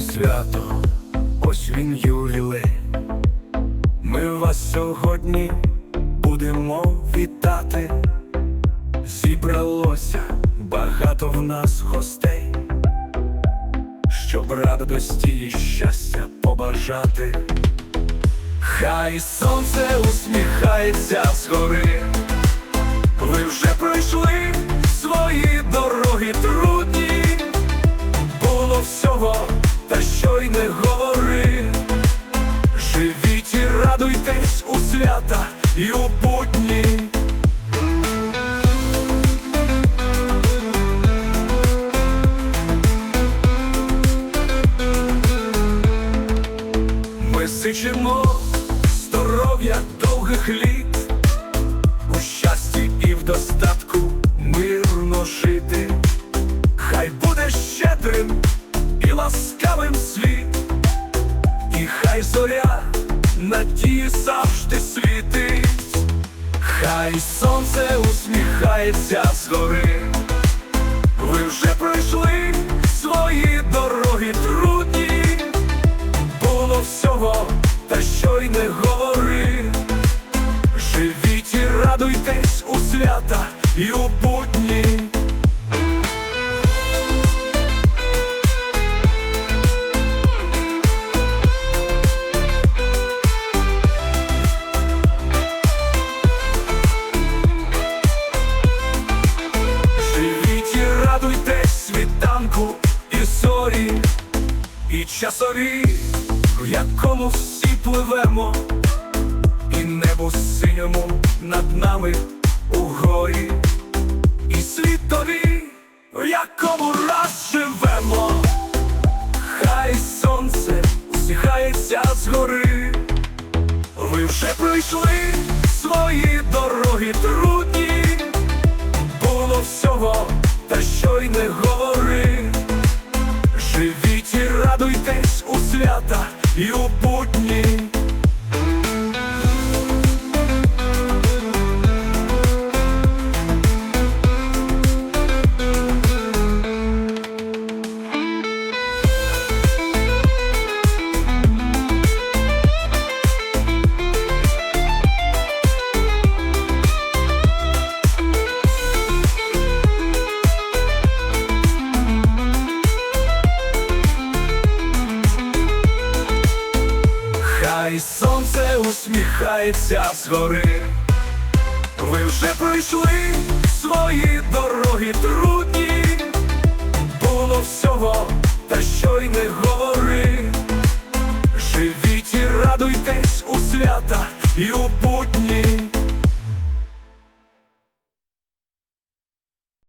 свято, ось він ювілей. Ми вас сьогодні будемо вітати. Зібралося багато в нас гостей, щоб радості і щастя побажати. Хай сонце усміхається згори. Ви вже пройшли свої дороги трудні, було всього, свята і у будні. Ми сичимо здоров'я довгих літ, у щасті і в достатку мирно жити. Хай буде щедрим і ласкавим світ, і хай зоря надії завжди хай сонце усміхається згори. Ви вже пройшли свої дороги трудні, було всього, та що й не говори. Живіть і радуйтесь у свята і у будні. Часові, в якому всі пливемо, і небу синьому над нами у горі, і світові, в якому раз живемо, хай сонце усміхається згори. Ви вже пройшли свої дороги трудні, було всього, та що й не говори. Живіть і радуйтесь у свята і у будні. Хай сонце усміхається згори. Ви вже пройшли свої дороги трудні, було всього, та що й не говори. Живіть і радуйтесь у свята і у будні.